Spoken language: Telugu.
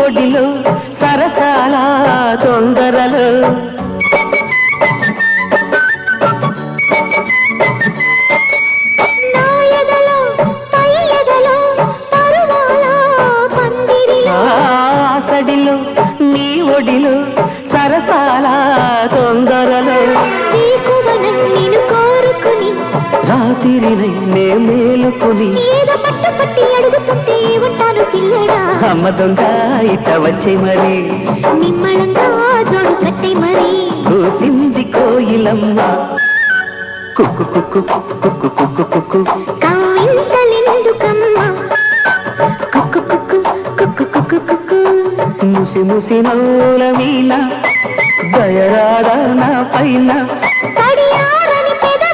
ఒడిలో సరసాల తొందరలో. నా ఎదలో పరువాల పందిరిలో. ఆసడిలో నీ ఒడిలో సరసాల తొందరలో. నిన్ను కోరుకుని రాత్రినై నే మేలుకుని ఏదో పట్టు పట్టి అడుగుతుంటే ఉంటాను పిల్లడా అమ్మ దొంగ ఇట వచ్చే మరి కూసింది కోయిలమ్మ కుక్కు. కుక్కు కుక్కు కుక్కు కుక్కు ముసి ముసి నవ్వుల మీన పైన.